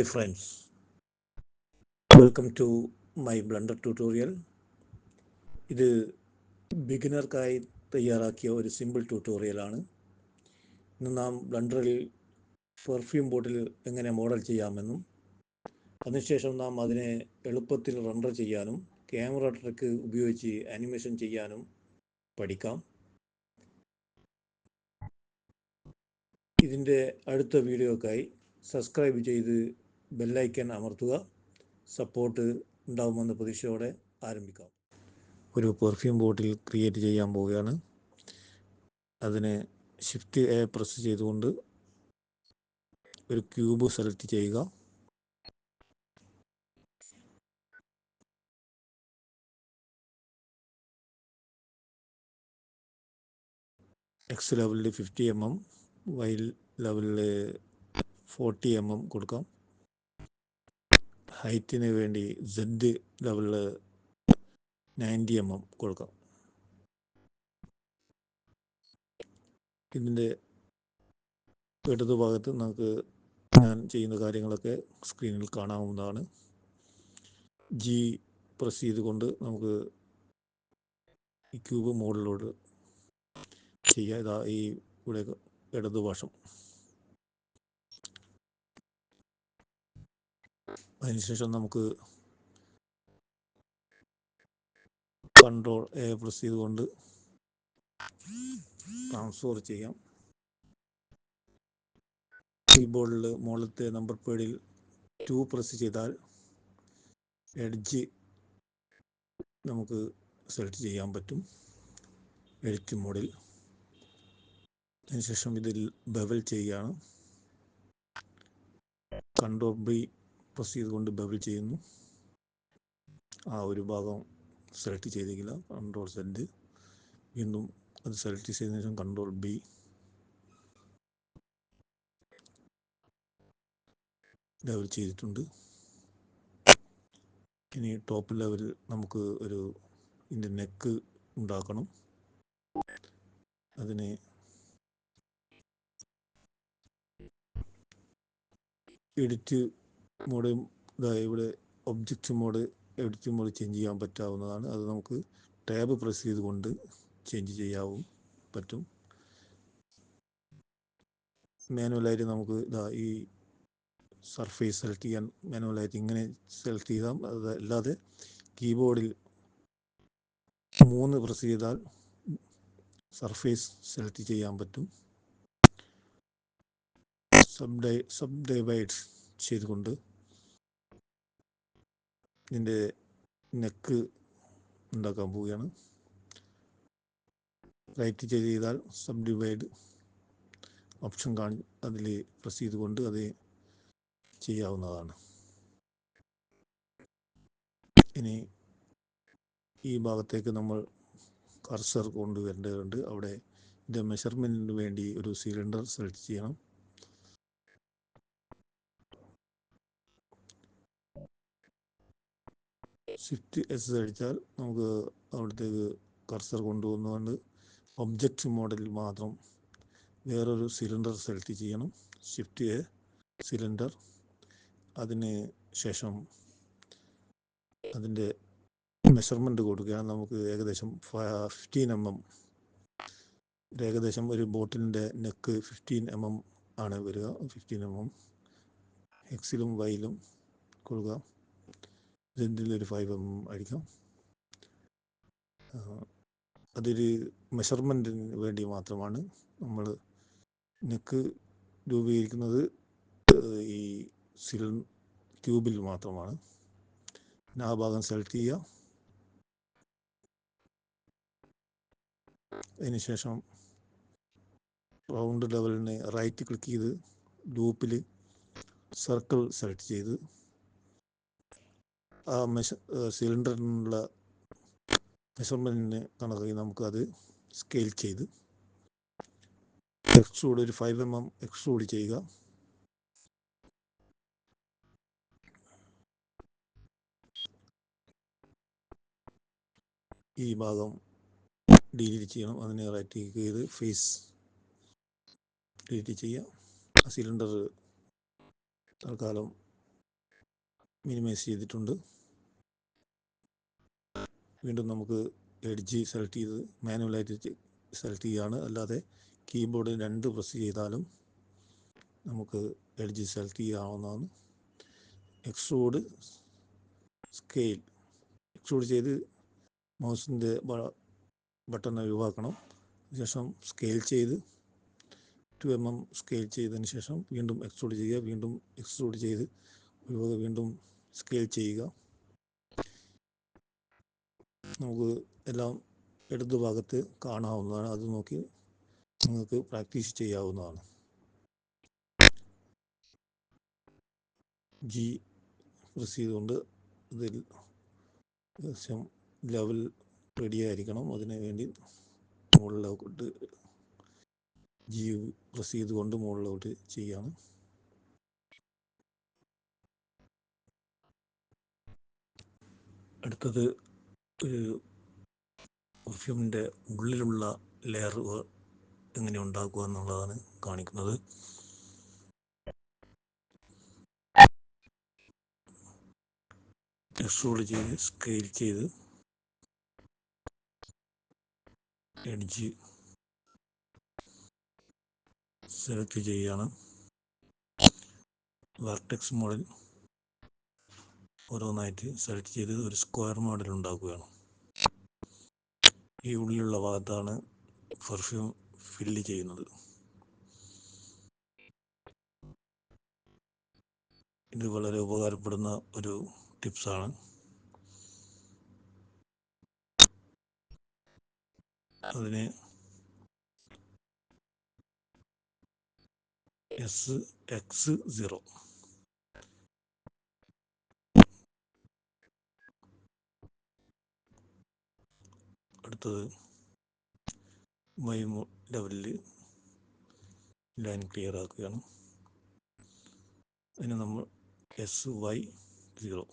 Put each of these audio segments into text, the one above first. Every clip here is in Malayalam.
Hi friends, welcome to my Blender tutorial. ഇത് ബിഗിനർക്കായി തയ്യാറാക്കിയ ഒരു സിമ്പിൾ ട്യൂട്ടോറിയലാണ് ഇന്ന് നാം ബ്ലണ്ടറിൽ പെർഫ്യൂം ബോട്ടിൽ എങ്ങനെ മോഡൽ ചെയ്യാമെന്നും അതിനുശേഷം നാം അതിനെ എളുപ്പത്തിൽ റണ്ടർ ചെയ്യാനും ക്യാമറ ട്രിക്ക് ഉപയോഗിച്ച് ആനിമേഷൻ ചെയ്യാനും പഠിക്കാം. ഇതിന്റെ അടുത്ത വീഡിയോക്കായി സബ്സ്ക്രൈബ് ചെയ്ത് ബെല്ലൈക്കൻ അമർത്തുക. സപ്പോർട്ട് ഉണ്ടാകുമെന്ന പ്രതീക്ഷയോടെ ആരംഭിക്കാം. ഒരു പെർഫ്യൂം ബോട്ടിൽ ക്രിയേറ്റ് ചെയ്യാൻ പോവുകയാണ്. അതിന് ഷിഫ്റ്റ് എ പ്രസ് ചെയ്തുകൊണ്ട് ഒരു ക്യൂബ് സെലക്ട് ചെയ്യുക. എക്സ് ലെവലിൽ ഫിഫ്റ്റി എം എം വൈ ലെവലിൽ ഫോർട്ടി എം എം കൊടുക്കാം. ഹൈറ്റിന് വേണ്ടി സെഡ് ലെവലിൽ നയന്റി എം എം കൊടുക്കാം. ഇതിന്റെ ഇടതു ഭാഗത്ത് നമുക്ക് ഞാൻ ചെയ്യുന്ന കാര്യങ്ങളൊക്കെ സ്ക്രീനിൽ കാണാവുന്നതാണ്. ജി പ്രസ് ചെയ്തുകൊണ്ട് നമുക്ക് ഈ ക്യൂബ് മോഡലോട് ചെയ്യുക ഇതാ ഈ ഇവിടെ ഇടതുവശം. അതിനുശേഷം നമുക്ക് കൺട്രോൾ എ പ്രസ് ചെയ്തുകൊണ്ട് ട്രാൻസ്ഫർ ചെയ്യാം. കീബോർഡിൽ മുകളിലത്തെ നമ്പർ പേഡിൽ ടു പ്രസ് ചെയ്താൽ എഡ്ജ് നമുക്ക് സെലക്ട് ചെയ്യാൻ പറ്റും. എഡിറ്റ് മോഡിൽ അതിനുശേഷം ഇതിൽ ബെവൽ ചെയ്യുകയാണ്. കൺട്രോൾ ബി പ്രസ് ചെയ്തുകൊണ്ട് ബെവൽ ചെയ്യുന്നു. ആ ഒരു ഭാഗം സെലക്ട് ചെയ്തിരിക്കില്ല. കൺട്രോൾ സെൻഡ് വീണ്ടും അത് സെലക്ട് ചെയ്തതിനു ശേഷം കൺട്രോൾ ബി ലെവൽ ചെയ്തിട്ടുണ്ട്. ഇനി ടോപ്പ് ലെവൽ നമുക്ക് ഒരു ഇതിന്റെ നെക്ക് ഉണ്ടാക്കണം. അതിന് എഡിറ്റ് മോഡ് ഇവിടെ object mode edit mode change ചെയ്യാൻ പറ്റാവുന്നതാണ്. അത് നമുക്ക് ടാബ് പ്രസ് ചെയ്തുകൊണ്ട് ചേഞ്ച് ചെയ്യാവും പറ്റും. മാനുവലായിട്ട് നമുക്ക് ഇതാ ഈ സർഫേസ് സെലക്ട് ചെയ്യാൻ മാനുവലായിട്ട് ഇങ്ങനെ സെലക്ട് ചെയ്താൽ അതല്ലാതെ കീബോർഡിൽ മൂന്ന് പ്രസ് ചെയ്താൽ സർഫേസ് സെലക്ട് ചെയ്യാൻ പറ്റും. സബ് ഡൈ സബ് ഡിവൈഡ് ചെയ്തുകൊണ്ട് ഇതിന്റെ നെക്ക് ഉണ്ടാക്കാൻ പോവുകയാണ്. റൈറ്റ് ചെയ്താൽ സബ് ഡിവൈഡ് ഓപ്ഷൻ കാണി അതിൽ പ്രസ് ചെയ്തുകൊണ്ട് അത് ചെയ്യാവുന്നതാണ്. ഇനി ഈ ഭാഗത്തേക്ക് നമ്മൾ കർസർ കൊണ്ടുവരേണ്ടതുണ്ട്. അവിടെ ഇതിന്റെ മെഷർമെന്റിന് വേണ്ടി ഒരു സിലിണ്ടർ സെലക്ട് ചെയ്യണം. ഷിഫ്റ്റ് എസ് അടിച്ചാൽ നമുക്ക് അവിടത്തേക്ക് കർസർ കൊണ്ടുവന്നുകൊണ്ട് ഒബ്ജക്റ്റ് മോഡലിൽ മാത്രം വേറൊരു സിലിണ്ടർ സെലക്ട് ചെയ്യണം. ഷിഫ്റ്റ് എ സിലിണ്ടർ അതിന് ശേഷം അതിന്റെ മെഷർമെന്റ് കൊടുക്കുക. നമുക്ക് ഏകദേശം ഫിഫ്റ്റീൻ എം എം ഏകദേശം ഒരു ബോട്ടിലിന്റെ നെക്ക് ഫിഫ്റ്റീൻ എം എം ആണ് വരിക. ഫിഫ്റ്റീൻ എം എം എക്സിലും വൈയിലും കൊടുക്കുക. സെന്റിലൊരു ഫൈവ് എം എം അടിക്കാം അതൊരു മെഷർമെന്റിന് വേണ്ടി മാത്രമാണ് നമ്മൾ നെക്ക് രൂപീകരിക്കുന്നത് ഈ സിൽ ട്യൂബിൽ മാത്രമാണ്. പിന്നെ ആ ഭാഗം സെലക്ട് ചെയ്യുക. അതിനുശേഷം റൗണ്ട് ലെവലിന് റൈറ്റ് ക്ലിക്ക് ചെയ്ത് ലൂപ്പിൽ സർക്കിൾ സെലക്ട് ചെയ്ത് ആ മെഷ സിലിണ്ടറിനുള്ള മെഷർമെന്റിന് കണക്കാക്കി നമുക്കത് സ്കെയിൽ ചെയ്ത് എക്സ്ട്രൂഡ് ഒരു ഫൈവ് എം എം എക്സ്ട്രൂഡ് ചെയ്യുക. ഈ ഭാഗം ഡിലീറ്റ് ചെയ്യണം. അതിനെ റൈറ്റ് ക്ലിക്ക് ചെയ്ത് ഫേസ് ഡിലീറ്റ് ചെയ്യുക. സിലിണ്ടർ തൽക്കാലം മിനിമൈസ് ചെയ്തിട്ടുണ്ട്. വീണ്ടും നമുക്ക് എഡ്ജ് സെലക്ട് ചെയ്ത് മാനുവലായിട്ട് സെലക്ട് ചെയ്യുകയാണ് അല്ലാതെ കീബോർഡിൽ രണ്ട് പ്രസ് ചെയ്താലും നമുക്ക് എഡ്ജ് സെലക്ട് ചെയ്യാവുന്നതാണ്. Extrude scale. എക്സ്ട്രൂഡ് ചെയ്ത് മൗസിന്റെ ബട്ടൺ ഒഴിവാക്കണം. ശേഷം സ്കെയിൽ ചെയ്ത് ടു എം എം സ്കെയിൽ ചെയ്തതിന് ശേഷം വീണ്ടും എക്സ്ട്രൂഡ് ചെയ്യുക. വീണ്ടും എക്സ്ട്രൂഡ് ചെയ്ത് ഒഴിവാക്കുക വീണ്ടും സ്കെയിൽ ചെയ്യുക. നമുക്ക് എല്ലാം ഇടതു ഭാഗത്ത് കാണാവുന്നതാണ്. അത് നോക്കി നിങ്ങൾക്ക് പ്രാക്ടീസ് ചെയ്യാവുന്നതാണ്. ജി പ്രസ് ചെയ്തുകൊണ്ട് ഇതിൽ ഏകദേശം ലെവൽ റെഡി ആയിരിക്കണം. അതിനു വേണ്ടി മുകളിലോട്ട് ജി പ്രസ് ചെയ്തുകൊണ്ട് മുകളിലോട്ട് ചെയ്യാണ്. അടുത്തത് ഒരു പെർഫ്യൂമിന്റെ ഉള്ളിലുള്ള ലെയർ എങ്ങനെ ഉണ്ടാക്കുക എന്നുള്ളതാണ് കാണിക്കുന്നത്. എക്സ്ട്രോഡ് ചെയ്ത് സ്കെയിൽ ചെയ്ത് എഡ്ജ് സെലക്ട് ചെയ്യുകയാണ്. വെർട്ടെക്സ് മോഡൽ ഓരോന്നായിട്ട് സെലക്ട് ചെയ്ത് ഒരു സ്ക്വയർ മോഡൽ ഉണ്ടാക്കുകയാണ്. ഈ ഉള്ളിലുള്ള ഭാഗത്താണ് പെർഫ്യൂം ഫില്ല് ചെയ്യുന്നത്. ഇത് വളരെ ഉപകാരപ്പെടുന്ന ഒരു ടിപ്സാണ് അതിന് എസ് എക്സ് സീറോ അടുത്തത് മൈമു ലെവലിൽ ലൈൻ ക്ലിയർ ആക്കുകയാണ്. അതിന് നമ്മൾ എസ് വൈ സീറോ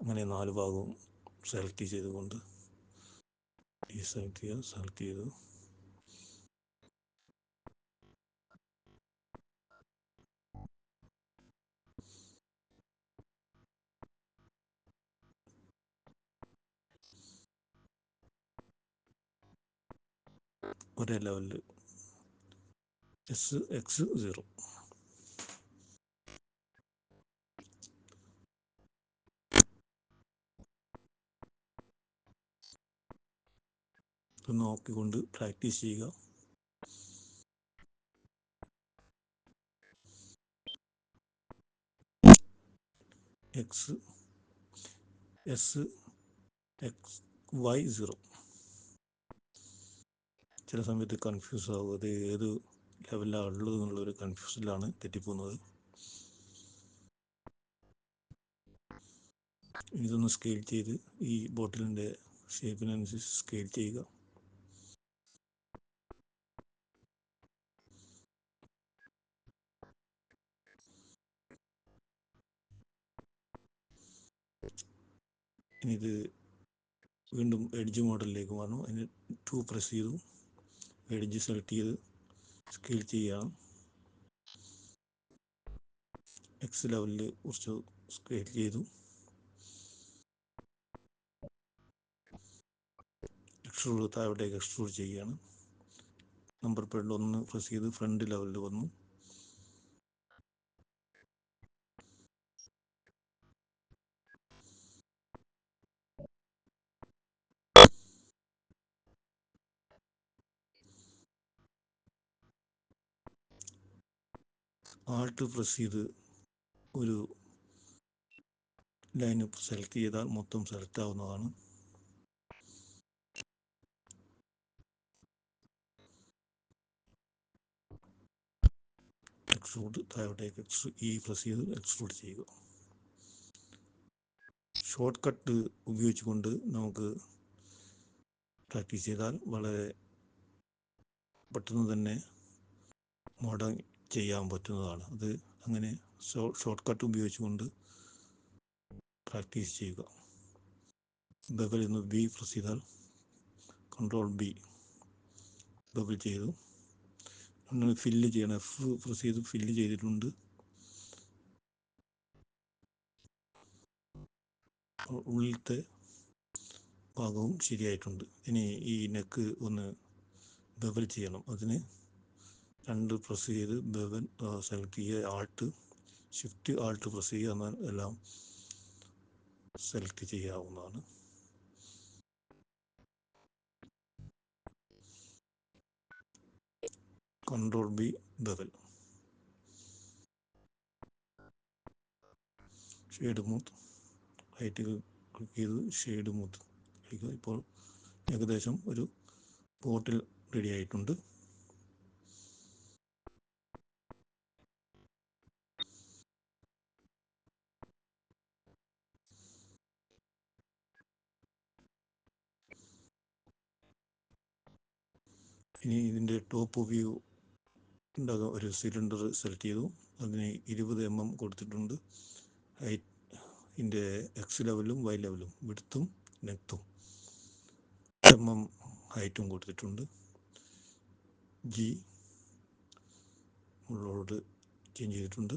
അങ്ങനെ നാല് ഭാഗവും സെലക്ട് ചെയ്തുകൊണ്ട് ഈ സെലക്ട് ചെയ്ത് സെലക്ട് ചെയ്ത്. ഒരേ ലെവലിൽ എസ് എക്സ് സീറോ. നോക്കിക്കൊണ്ട് പ്രാക്ടീസ് ചെയ്യുക. X S X Y zero. ചില സമയത്ത് കൺഫ്യൂസ് ആവും. അത് ഏത് ലെവലിലാണ് ഉള്ളത് എന്നുള്ളൊരു കൺഫ്യൂഷനിലാണ് തെറ്റിപ്പോകുന്നത്. ഇതൊന്ന് സ്കെയിൽ ചെയ്ത് ഈ ബോട്ടിലിന്റെ ഷേപ്പിനനുസരിച്ച് സ്കെയിൽ ചെയ്യുക. ഇനി ഇത് വീണ്ടും എഡ്ജ് മോഡലിലേക്ക് വന്നു അതിന് ടു പ്രസ് ചെയ്തു. എഡ്ജ് സെലക്ട് ചെയ്ത് സ്കെയിൽ ചെയ്യാം. എക്സ് ലെവലിൽ കുറച്ച് സ്കെയിൽ ചെയ്തു. എക്സ്ട്രൂഡ് താഴോട്ടേക്ക് എക്സ്ട്രൂഡ് ചെയ്യുകയാണ്. നമ്പർ പേഡിൽ ഒന്ന് പ്രസ് ചെയ്ത് ഫ്രണ്ട് ലെവലിൽ വന്നു. ആൾട്ട് പ്രസ് ചെയ്ത് ഒരു ലൈൻ സെലക്ട് ചെയ്താൽ മൊത്തം സെലക്ട് ആവുന്നതാണ്. എക്സ്ട്രൂഡ് താഴോട്ടേക്ക് ഈ പ്രസ് ചെയ്ത് എക്സ്ട്രൂഡ് ചെയ്യുക. ഷോർട്ട് കട്ട് ഉപയോഗിച്ചുകൊണ്ട് നമുക്ക് പ്രാക്ടീസ് ചെയ്താൽ വളരെ പെട്ടെന്ന് തന്നെ മോഡൽ ചെയ്യാൻ പറ്റുന്നതാണ്. അത് അങ്ങനെ ഷോർട്ട് കട്ട് ഉപയോഗിച്ചുകൊണ്ട് പ്രാക്ടീസ് ചെയ്യുക. ബബിൾ ഇന്ന് ബി പ്രസ് ചെയ്താൽ കൺട്രോൾ ബി ബബിൾ ചെയ്തു. അങ്ങനെ ഫില്ല് ചെയ്യണം. എഫ് പ്രസ് ചെയ്ത് ഫില്ല് ചെയ്തിട്ടുണ്ട്. ഉള്ളിലത്തെ ഭാഗവും ശരിയായിട്ടുണ്ട്. ഇനി ഈ നെക്ക് ഒന്ന് ബബിൾ ചെയ്യണം. അതിന് രണ്ട് പ്രസ് ചെയ്ത് ബെവൽ സെലക്ട് ചെയ്യുക ആൾട്ട് ഷിഫ്റ്റ് ആൾട്ട് പ്രസ് ചെയ്യുക എന്നാൽ എല്ലാം സെലക്ട് ചെയ്യാവുന്നതാണ്. Control B bevel shade smooth. Height click ചെയ്ത് ഷെയ്ഡ് മൂത്ത്. ഇപ്പോൾ ഏകദേശം ഒരു പോർട്ടിൽ റെഡി ആയിട്ടുണ്ട്. ഇനി ഇതിന്റെ ടോപ്പ് വ്യൂ ഉണ്ടാകും ഒരു സിലിണ്ടർ സെലക്ട് ചെയ്തു. അതിന് ഇരുപത് എം എം കൊടുത്തിട്ടുണ്ട്. ഹൈറ്റ് ഇതിന്റെ എക്സ് ലെവലും വൈ ലെവലും വിടുത്തും ലെങ്ത്തും എം എം ഹൈറ്റും കൊടുത്തിട്ടുണ്ട്. ജി ഉള്ളോട് ചേഞ്ച് ചെയ്തിട്ടുണ്ട്.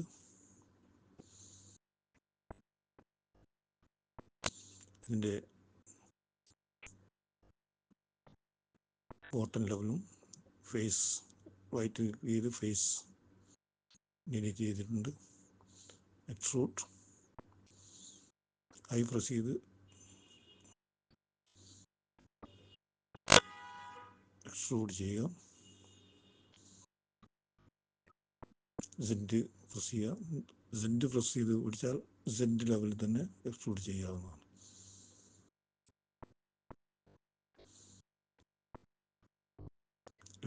ഇതിന്റെ ബോട്ടം ലെവലും ഫേസ് വൈറ്റ് ചെയ്ത് ഫേസ് ഡിലീറ്റ് ചെയ്തിട്ടുണ്ട്. എക്സ്ട്രൂട്ട് ഐ പ്രസ് ചെയ്ത്. എക്സ്ട്രൂട്ട് ചെയ്യുക. സെന്റ് പ്രസ് ചെയ്യുക. സെന്റ് പ്രസ് ചെയ്ത് പിടിച്ചാൽ സെന്റ് ലെവലിൽ തന്നെ എക്സ്ട്രൂട്ട് ചെയ്യാവുന്നതാണ്.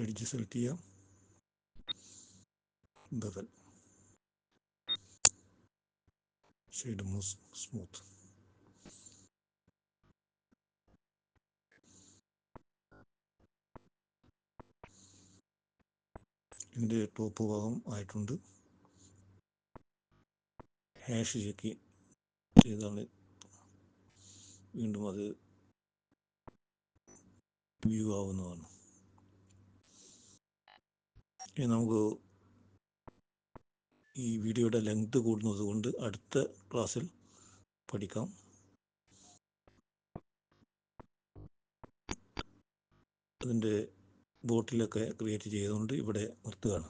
എഡ്ജ് സെലക്ട് ചെയ്യാം. ബെവൽ ഷെയ്ഡ് മൂസ് സ്മൂത്ത് ഇതിന്റെ ടോപ്പ് ഭാഗം ആയിട്ടുണ്ട്. ഹാഷ് ചെക്ക് ചെയ്താണ്. വീണ്ടും അത് വ്യൂ ആവുന്നതാണ്. ഇനി നമുക്ക് ഈ വീഡിയോയുടെ ലെങ്ത് കൂടുന്നത് കൊണ്ട് അടുത്ത ക്ലാസ്സിൽ പഠിക്കാം. അതിന്റെ ബോട്ടിലൊക്കെ ക്രിയേറ്റ് ചെയ്തുകൊണ്ട് ഇവിടെ നിർത്തുകയാണ്.